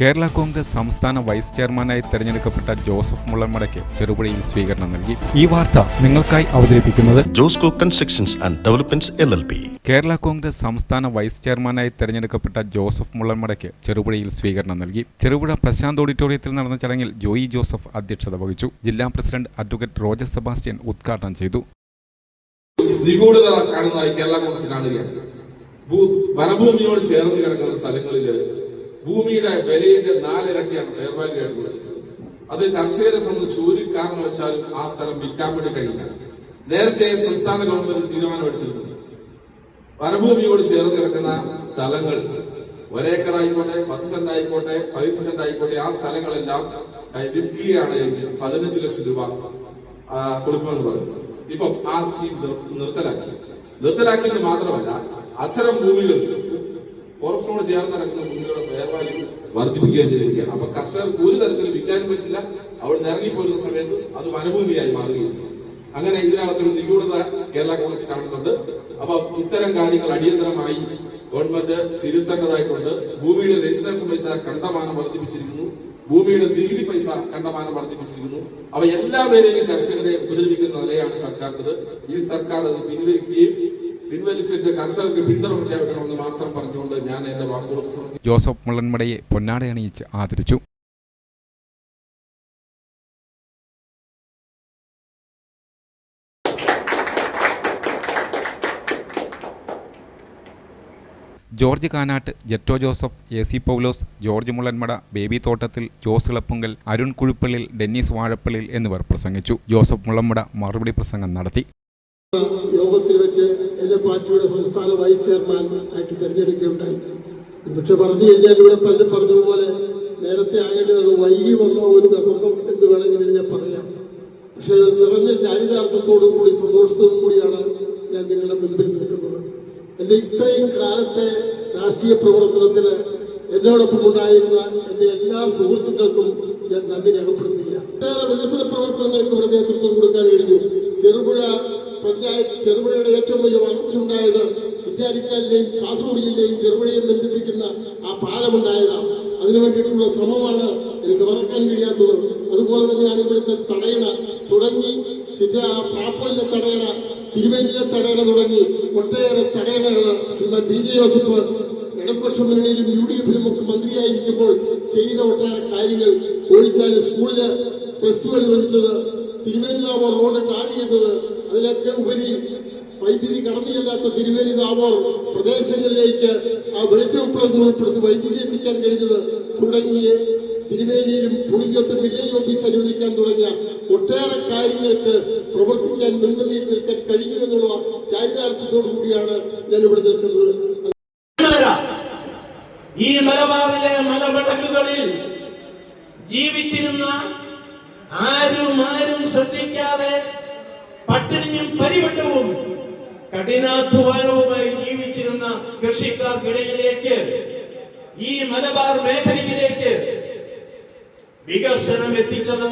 കേരള കോൺഗ്രസ് സംസ്ഥാന വൈസ് ചെയർമാനായി തെരഞ്ഞെടുക്കപ്പെട്ട ജോസഫ് മുള്ളൻമടയ്ക്ക് ചെറുപുഴയിൽ സ്വീകരണം നൽകി. ഈ വാർത്ത നിങ്ങൾക്കായി അവതരിപ്പിക്കുന്നത് Josco constructions and developments L L P. Kerala Congress സംസ്ഥാന വൈസ് ചെയർമാനായി തെരഞ്ഞെടുക്കപ്പെട്ട ജോസഫ് മുള്ളൻമടയ്ക്ക് ചെറുപുഴയിൽ സ്വീകരണം നൽകി. ചെറുപുഴ പ്രശാന്ത് ഓഡിറ്റോറിയത്തിൽ നടന്ന ചടങ്ങിൽ ജോയി ജോസഫ് അധ്യക്ഷത വഹിച്ചു. ജില്ലാ പ്രസിഡന്റ് അഡ്വക്കേറ്റ് റോജർ സെബാസ്റ്റ്യൻ ഉദ്ഘാടനം ചെയ്തു. നിഗൂഢത കാണുന്നതായി കേരള കോൺഗ്രസ് കാണുകയാണ്. ഭൂ- വനഭൂമിയോട് ചേർന്ന് കിടക്കുന്ന സ്ഥലങ്ങളിൽ ഭൂമിയുടെ വിലയുടെ നാലിരട്ടിയാണ് ഫെയർ വാല്യൂ ആയിട്ട് കൊടുത്തിട്ടുള്ളത്. അത് കർഷകരെ സംബന്ധിച്ച് ഒരു കാരണവശാലും ആ സ്ഥലം വിൽക്കാൻ വേണ്ടി കഴിയില്ല. നേരത്തെ സംസ്ഥാന ഗവൺമെന്റ് തീരുമാനമെടുത്തിരുന്നു വനഭൂമിയോട് ചേർന്ന് കിടക്കുന്ന സ്ഥലങ്ങൾ ഒരേക്കർ ആയിക്കോട്ടെ പത്ത് സെന്റ് ആയിക്കോട്ടെ പതിനഞ്ച് സെന്റ് ആയിക്കോട്ടെ ആ സ്ഥലങ്ങളെല്ലാം വിൽക്കുകയാണ് എങ്കിൽ പതിനഞ്ച് ലക്ഷം രൂപ കൊടുക്കുമെന്ന് പറയുന്നു ഇപ്പം ആ സ്കീം നിർ- നിർത്തലാക്കി. നിർത്തലാക്കിയെന്ന് മാത്രമല്ല അത്തരം ഭൂമികൾ ഫോറസ്റ്റിനോട് ചേർന്ന് നടക്കുന്ന ഭൂമികളുടെ ഫെയർ വാല്യൂ വർദ്ധിപ്പിക്കുകയും ചെയ്തിരിക്കുകയാണ്. അപ്പൊ കർഷകർക്ക് ഒരു തരത്തിലും വിൽക്കാനും പറ്റില്ല. അവിടെ നിന്ന് ഇറങ്ങിപ്പോരുന്ന സമയത്ത് അത് വനഭൂമിയായി മാറുകയും ചെയ്യും. അങ്ങനെ ഇതിനകത്തൊരു നിഗൂഢത കേരള കോൺഗ്രസ് കാണുന്നുണ്ട്. അപ്പൊ ഇത്തരം കാര്യങ്ങൾ അടിയന്തരമായി ഗവൺമെന്റ് തിരുത്തേണ്ടതായിട്ടുണ്ട്. ഭൂമിയുടെ രജിസ്ട്രേഷൻ പൈസ കണ്ടമാനം വർദ്ധിപ്പിച്ചിരിക്കുന്നു. ഭൂമിയുടെ നികുതി പൈസ കണ്ടമാനം വർദ്ധിപ്പിച്ചിരിക്കുന്നു. അവ എല്ലാ നിലയിലും കർഷകരെ ഉപദ്രവിക്കുന്ന നിലയാണ് സർക്കാരിന്റെ ഈ സർക്കാർ അത് പിൻവലിക്കുകയും പിൻവലിച്ചിട്ട് കർഷകർക്ക് പിന്തുണ പ്രഖ്യാപിക്കണമെന്ന് മാത്രം പറഞ്ഞുകൊണ്ട് ഞാൻ എന്റെ വാക്കുകൾ. ജോസഫ് മുള്ളൻമടയെ പൊന്നാടയണിയിച്ച് ആദരിച്ചു. George Kanatt Jetto Joseph A C Paulose George Mullanmada baby Thottathil Jose Elappunkal Arun Kuzhippallil Dennis Vazhappallil എന്നിവർ പ്രസംഗിച്ചു. ജോസഫ് മുള്ളൻമട മറുപടി പ്രസംഗം നടത്തി. വെച്ച് എന്റെ പാർട്ടിയുടെ സംസ്ഥാന വൈസ് ചെയർമാൻ ആയിട്ട് തെരഞ്ഞെടുക്കുകയുണ്ടായി. പക്ഷെ പറഞ്ഞു കഴിഞ്ഞാൽ ഇവിടെ പലരും പറഞ്ഞതുപോലെ നേരത്തെ ആകേണ്ടതാണ് വൈകി വന്ന ഒരു വസന്തം എന്ന് വേണമെങ്കിൽ ഇതിനെ പറയാം. പക്ഷെ നിറഞ്ഞ ചാരിതാർത്ഥത്തോടു കൂടി സന്തോഷത്തോടു കൂടിയാണ് ഞാൻ നിങ്ങളുടെ മുൻപിൽ നിൽക്കുന്നത്. എന്റെ ഇത്രയും കാലത്തെ രാഷ്ട്രീയ പ്രവർത്തനത്തിന് എന്നോടൊപ്പം ഉണ്ടായിരുന്ന എന്റെ എല്ലാ സുഹൃത്തുക്കൾക്കും ഞാൻ നന്ദി രേഖപ്പെടുത്തുകയാണ്. വികസന പ്രവർത്തനങ്ങൾക്ക് ഇവിടെ നേതൃത്വം കൊടുക്കാൻ കഴിഞ്ഞു. ചെറുപുഴ പഞ്ചായത്ത് ചെറുപുഴയുടെ ഏറ്റവും വലിയ വളർച്ച ഉണ്ടായത് ചിറ്റാരിക്കാലിലെയും കാസർഗോഡ് ജില്ലയും ചെറുപുഴയും ബന്ധിപ്പിക്കുന്ന ആ പാലമുണ്ടായതാണ്. അതിനു വേണ്ടിയിട്ടുള്ള ശ്രമമാണ് എനിക്ക് മറക്കാൻ കഴിയാത്തത്. അതുപോലെ തന്നെയാണ് ഇവിടുത്തെ തടയണ തുടങ്ങി ചിറ്റ തടയണ തിരുവല്ലിലെ തടയണ തുടങ്ങി ഒട്ടേറെ തടയണകൾ ശ്രീമാൻ പി ജെ ജോസഫ് ഇടതുപക്ഷ മുന്നണിയിലും യു ഡി എഫിലും ഒക്കെ മന്ത്രിയായിരിക്കുമ്പോൾ ചെയ്ത ഒട്ടേറെ കാര്യങ്ങൾ കോഴിച്ചാൽ സ്കൂളിൽ പ്ലസ് ടു അനുവദിച്ചത് തിരുവനന്തപുരം റോഡ് ടാർ ചെയ്തത് അതിലൊക്കെ ഉപരി വൈദ്യുതി കടന്നു ചെല്ലാത്ത തിരുവേലി താവോർ പ്രദേശങ്ങളിലേക്ക് ആ വെളിച്ചവിപ്ലവത്തിൽ ഉൾപ്പെടുത്തി വൈദ്യുതി എത്തിക്കാൻ കഴിഞ്ഞത് തുടങ്ങിയ തിരുവേലിയിലും പുളിങ്കത്തും വില്ലേജ് ഓഫീസ് അനുവദിക്കാൻ തുടങ്ങിയ ഒട്ടേറെ കാര്യങ്ങൾക്ക് പ്രവർത്തിക്കാൻ മുൻപന്തിയിൽ നിൽക്കാൻ കഴിഞ്ഞു എന്നുള്ള ചാരിതാർത്ഥ്യത്തോടു കൂടിയാണ് ഞാൻ ഇവിടെ നിൽക്കുന്നത്. ഈ മലബാറിലെ മലവടക്കുകളിൽ ജീവിച്ചിരുന്ന ആരും ആരും ശ്രദ്ധിക്കാതെ പട്ടിണിയും പരിവട്ടവും കഠിനാധ്വാനവുമായി ജീവിച്ചിരുന്ന കൃഷിക്കാർക്കിടയിലേക്ക് ഈ മലബാർ മേഖലയിലേക്ക് വികസനം എത്തിച്ചത്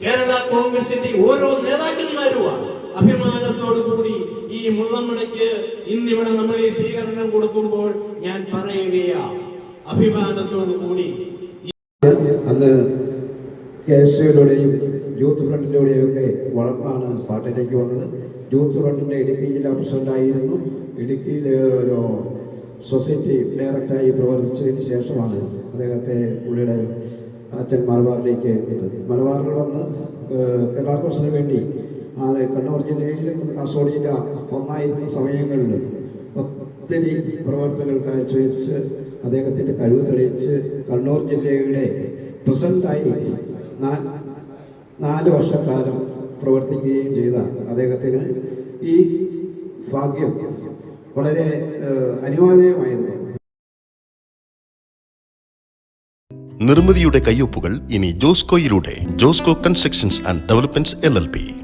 കേരള കോൺഗ്രസിന്റെ ഓരോ നേതാക്കന്മാരുമാണ്. അഭിമാനത്തോടു കൂടി ഈ മുള്ളമ്മടയ്ക്ക് ഇന്നിവിടെ നമ്മൾ ഈ സ്വീകരണം കൊടുക്കുമ്പോൾ ഞാൻ പറയുകയാ അഭിമാനത്തോടു കൂടി. അന്ന് കെ എസ് യുടെയും യൂത്ത് ഫ്രണ്ടിലൂടെയൊക്കെ വളർന്നാണ് പാർട്ടിയിലേക്ക് വന്നത്. യൂത്ത് ഫ്രണ്ടിന്റെ ഇടുക്കി ജില്ലാ പ്രസിഡന്റായിരുന്നു ഇടുക്കിയിൽ ഒരു സൊസൈറ്റി ഡയറക്ടറായി പ്രവർത്തിച്ചതിന് ശേഷമാണ് അദ്ദേഹത്തെ പുള്ളിയുടെ അച്ഛൻ മലബാറിലേക്ക് എത്തുന്നത് മലബാറിൽ വന്ന് ഏഹ്, വേണ്ടി ആ കണ്ണൂർ ജില്ലയിൽ കാസർഗോഡ് ജില്ല ഒന്നായിരുന്ന സമയങ്ങളിൽ ഒത്തിരി പ്രവർത്തനങ്ങൾ കാഴ്ചവെച്ച് അദ്ദേഹത്തിന്റെ കഴിവ് തെളിയിച്ച് കണ്ണൂർ ജില്ലയുടെ പ്രസിഡന്റായി നാ- നാല് വർഷക്കാലം പ്രവർത്തിക്കുകയും ചെയ്ത അദ്ദേഹത്തിന് ഈ ഭാഗ്യം വളരെ അനിവാര്യമായിരുന്നു. നിർമ്മിതിയുടെ കയ്യൊപ്പുകൾ ഇനി ജോസ്കോയിലൂടെ Josco constructions and developments L L P.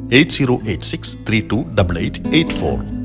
8086